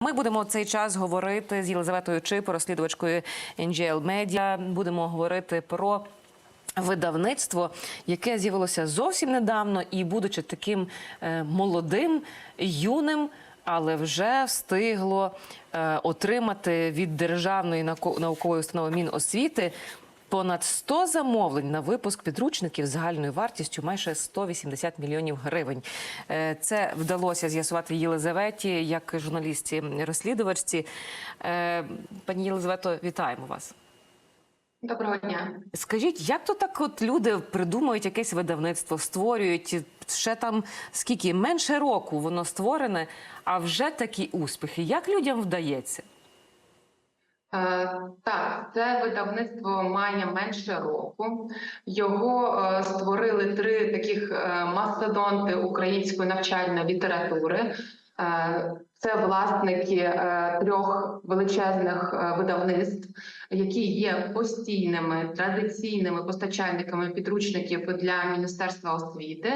Ми будемо цей час говорити з Єлизаветою Чипо, розслідувачкою NGL Media. Будемо говорити про видавництво, яке з'явилося зовсім недавно, і будучи таким е, молодим, юним. Але вже встигло е, отримати від державної науко- наукової установи Міносвіти понад 100 замовлень на випуск підручників з загальною вартістю майже 180 мільйонів гривень. Е, Це вдалося з'ясувати Єлизаветі, як журналістці розслідувачці. Е, Пані Єлизавето, вітаємо вас. Доброго дня. Скажіть, як то так от люди придумують якесь видавництво, створюють ще там скільки менше року воно створене, а вже такі успіхи. Як людям вдається? Е, Так, це видавництво має менше року. Його е, створили три таких е, мастодонти української навчальної літератури. Це власники трьох величезних видавництв, які є постійними традиційними постачальниками підручників для Міністерства освіти.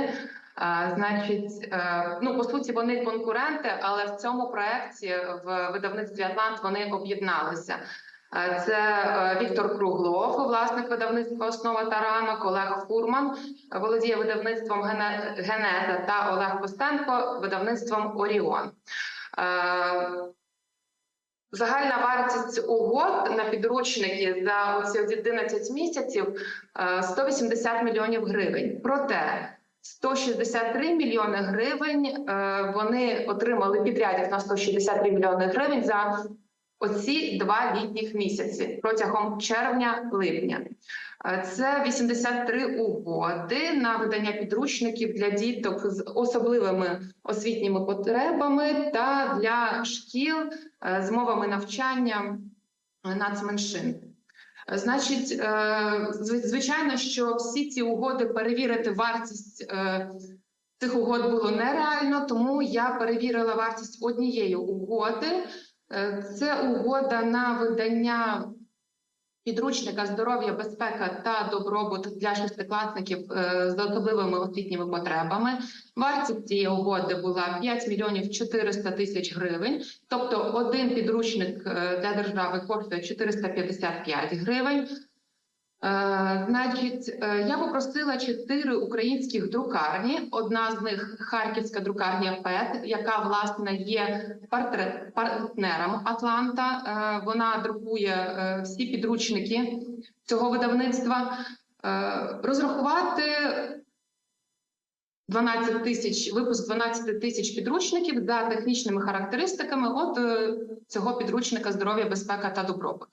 Значить, е, ну по суті, вони конкуренти, але в цьому проєкті в видавництві Атлант вони об'єдналися. Це е, Віктор Круглов, власник видавництва Основа та ранок, Олег Фурман володіє видавництвом «Гене- Генеза та Олег Костенко видавництвом Оріон. Е, Загальна вартість угод на підручники за оці 11 місяців е, 180 мільйонів гривень. Проте 163 мільйони гривень е, вони отримали підрядів на 163 мільйони гривень за оці два літніх місяці протягом червня-липня. Е, Це 83 угоди на видання підручників для діток з особливими освітніми потребами та для шкіл е, з мовами навчання нацменшин. Значить, е, звичайно, що всі ці угоди перевірити вартість е, цих угод було нереально, тому я перевірила вартість однієї угоди. Е, Це угода на видання підручника здоров'я, безпека та добробут для шестикласників е, з особливими освітніми потребами. Вартість цієї угоди була 5 мільйонів 400 тисяч гривень. Тобто один підручник е, для держави коштує 455 гривень. Е, Значить, е, я попросила чотири українських друкарні. Одна з них харківська друкарня ПЕТ, яка власне є партнером Атланта. Е, Вона друкує всі підручники цього видавництва. Розрахувати 12 тисяч випуск 12 тисяч підручників за технічними характеристиками. От цього підручника здоров'я, безпека та добробут.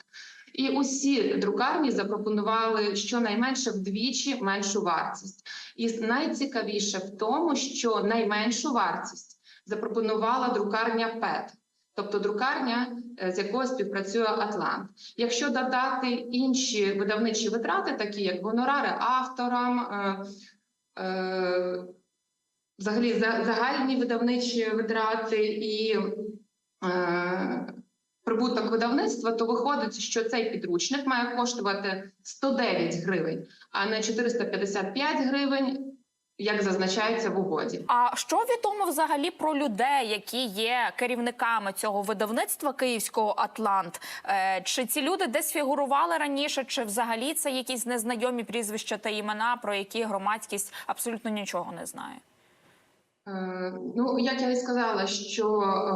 І усі друкарні запропонували щонайменше вдвічі меншу вартість. І найцікавіше в тому, що найменшу вартість запропонувала друкарня ПЕТ, тобто друкарня, е, з якою співпрацює Атлант. Якщо додати інші видавничі витрати, такі як гонорари авторам, е, е, взагалі загальні видавничі витрати і е, прибуток видавництва, то виходить, що цей підручник має коштувати 109 гривень, а не 455 гривень, як зазначається в угоді. А що відомо взагалі про людей, які є керівниками цього видавництва київського Атлант? Е, Чи ці люди десь фігурували раніше, чи взагалі це якісь незнайомі прізвища та імена, про які громадськість абсолютно нічого не знає? Е, Ну, як я і сказала, що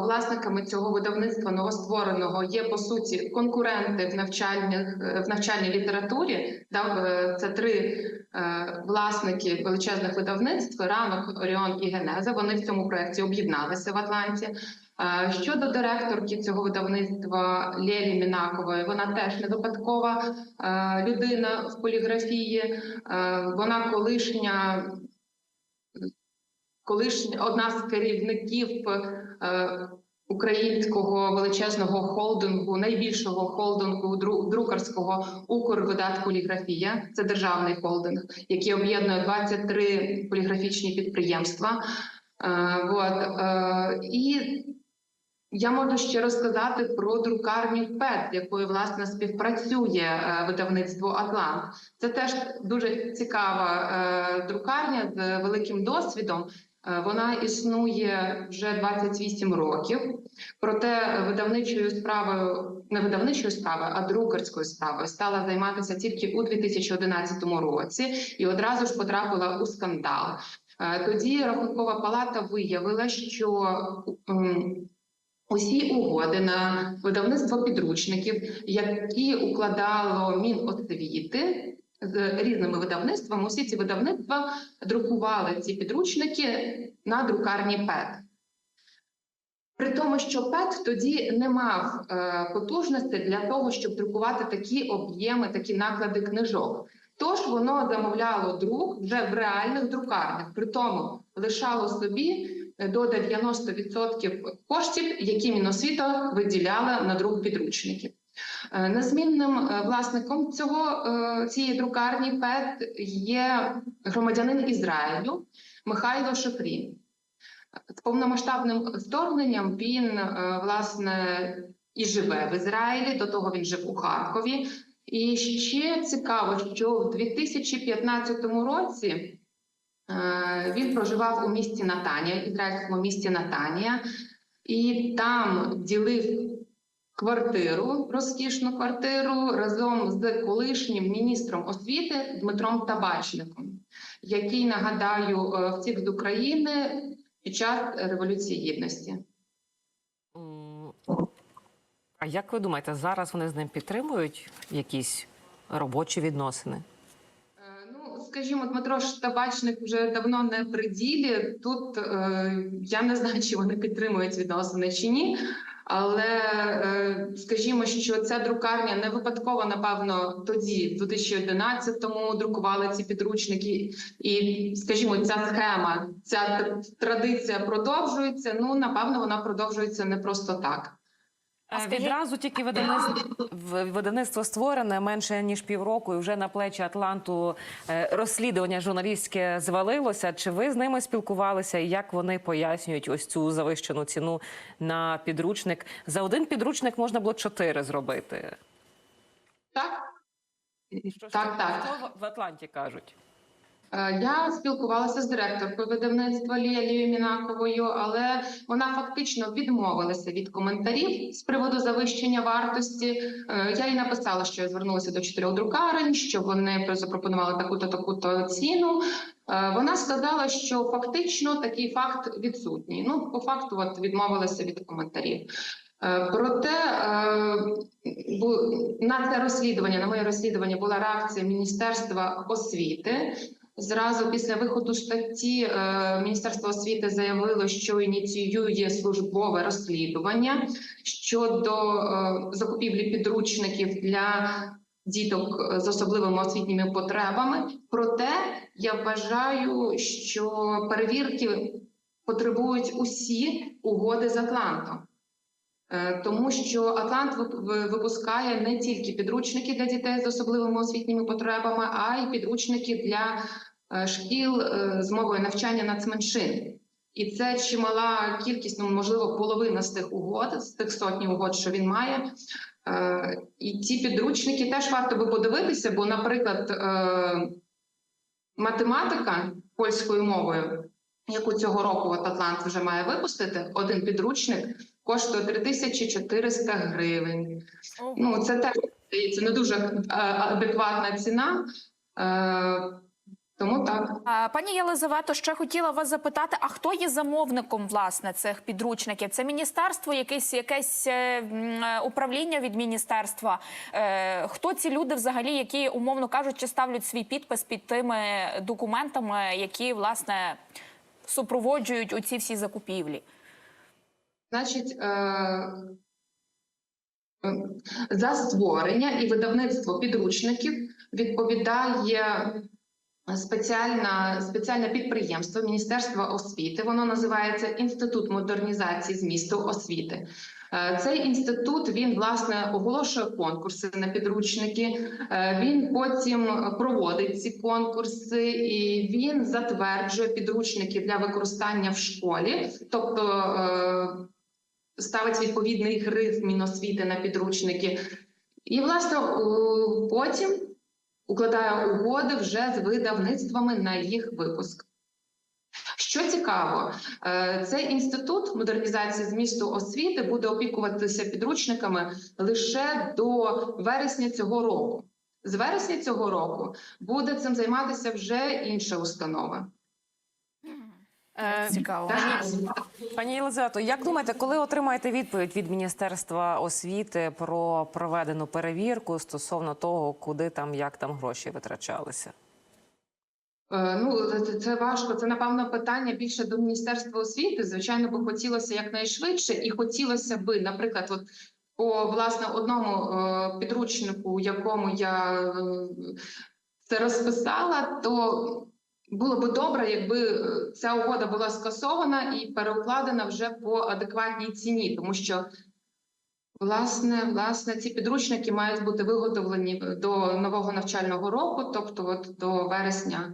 власниками цього видавництва новоствореного є по суті конкуренти в навчальних в навчальній літературі. Да, е, це три е, власники величезних видавництв: ранок, Оріон і Генеза. Вони в цьому проєкті об'єдналися в Атланті. Е, Щодо директорки цього видавництва Лєлі Мінакової, вона теж не випадкова е, людина в поліграфії. Е, Вона колишня колишня одна з керівників е, українського величезного холдингу, найбільшого холдингу друкарського Укрвидат Поліграфія. Це державний холдинг, який об'єднує 23 поліграфічні підприємства. Е, от, е, і я можу ще розказати про друкарню ПЕТ, якою власне співпрацює е, видавництво Атлант. Це теж дуже цікава е, друкарня з великим досвідом. Е, Вона існує вже 28 років. Проте видавничою справою, не видавничою справою, а друкарською справою стала займатися тільки у 2011 році і одразу ж потрапила у скандал. Е, Тоді рахункова палата виявила, що усі угоди на видавництво підручників, які укладало Міносвіти з різними видавництвами, усі ці видавництва друкували ці підручники на друкарні ПЕТ. При тому, що ПЕТ тоді не мав е, потужності для того, щоб друкувати такі об'єми, такі наклади книжок. Тож воно замовляло друк вже в реальних друкарнях, при тому лишало собі е, до 90% коштів, які Міносвіта виділяла на друк підручників. Е, Незмінним е, власником цього е, цієї друкарні ПЕТ є громадянин Ізраїлю Михайло Шефрін. З повномасштабним вторгненням він власне і живе в Ізраїлі. До того він жив у Харкові. І ще цікаво, що в 2015 році він проживав у місті Натанія, ізраїльському місті Натанія, і там ділив квартиру, розкішну квартиру разом з колишнім міністром освіти Дмитром Табачником, який нагадаю е, втік з України під час Революції Гідності. А як ви думаєте, зараз вони з ним підтримують якісь робочі відносини? Е, Ну, скажімо, Дмитро Штабачник вже давно не при ділі. Тут е, я не знаю, чи вони підтримують відносини чи ні. Але е, скажімо, що ця друкарня не випадково, напевно, тоді, в 2011-му, друкували ці підручники, і скажімо, ця схема, ця традиція продовжується. Ну, напевно, вона продовжується не просто так. А Е, скажіть- Відразу тільки видавництво, видавництво створене менше ніж півроку, і вже на плечі Атланту е, розслідування журналістське звалилося. Чи ви з ними спілкувалися? І як вони пояснюють ось цю завищену ціну на підручник? За один підручник можна було чотири зробити. Так, Що так, так. в Атланті кажуть? Е, Я спілкувалася з директоркою видавництва Лілією Мінаковою, але вона фактично відмовилася від коментарів з приводу завищення вартості. Е, Я їй написала, що я звернулася до чотирьох друкарень, що вони запропонували таку-то таку-то ціну. Е, Вона сказала, що фактично такий факт відсутній. Ну, по факту, от відмовилася від коментарів. Проте на це розслідування, на моє розслідування, була реакція Міністерства освіти. Зразу після виходу статті е, Міністерство освіти заявило, що ініціює службове розслідування щодо е, закупівлі підручників для діток з особливими освітніми потребами. Проте я вважаю, що перевірки потребують усі угоди з Атлантом. Е, Тому що Атлант випускає не тільки підручники для дітей з особливими освітніми потребами, а й підручники для е, шкіл е, з мовою навчання нацменшин. І це чимала кількість, ну можливо, половина з тих угод, з тих сотні угод, що він має. І ці підручники теж варто би подивитися, бо, наприклад, математика польською мовою, яку цього року от Атлант вже має випустити, один підручник коштує 3400 гривень. Ну, це теж здається не дуже е, адекватна ціна. Е, Тому так. Пані Єлизавето, ще хотіла вас запитати: а хто є замовником власне цих підручників? Це міністерство, якесь якесь е, управління від міністерства? Хто ці люди взагалі, які умовно кажучи, ставлять свій підпис під тими документами, які власне супроводжують оці всі закупівлі? Значить, е, е, за створення і видавництво підручників відповідає спеціальна, спеціальне підприємство Міністерства освіти. Воно називається Інститут модернізації змісту освіти. Е, Цей інститут він власне оголошує конкурси на підручники. Він потім проводить ці конкурси і він затверджує підручники для використання в школі, тобто ставить відповідний гриф Міносвіти на підручники, і власне потім укладає угоди вже з видавництвами на їх випуск. Що цікаво, е, цей інститут модернізації змісту освіти буде опікуватися підручниками лише до вересня цього року. З вересня цього року буде цим займатися вже інша установа. Е, Цікаво. Пані Єлизавето, як думаєте, коли отримаєте відповідь від Міністерства освіти про проведену перевірку стосовно того, куди там як там гроші витрачалися? Е, Ну, це, важко. Це напевно питання більше до міністерства освіти. Звичайно, би хотілося якнайшвидше, і хотілося би, наприклад, от по власне одному е, підручнику, якому я це розписала, то було би добре, якби е, ця угода була скасована і переукладена вже по адекватній ціні, тому що. Власне, власне, ці підручники мають бути виготовлені до нового навчального року, тобто от до вересня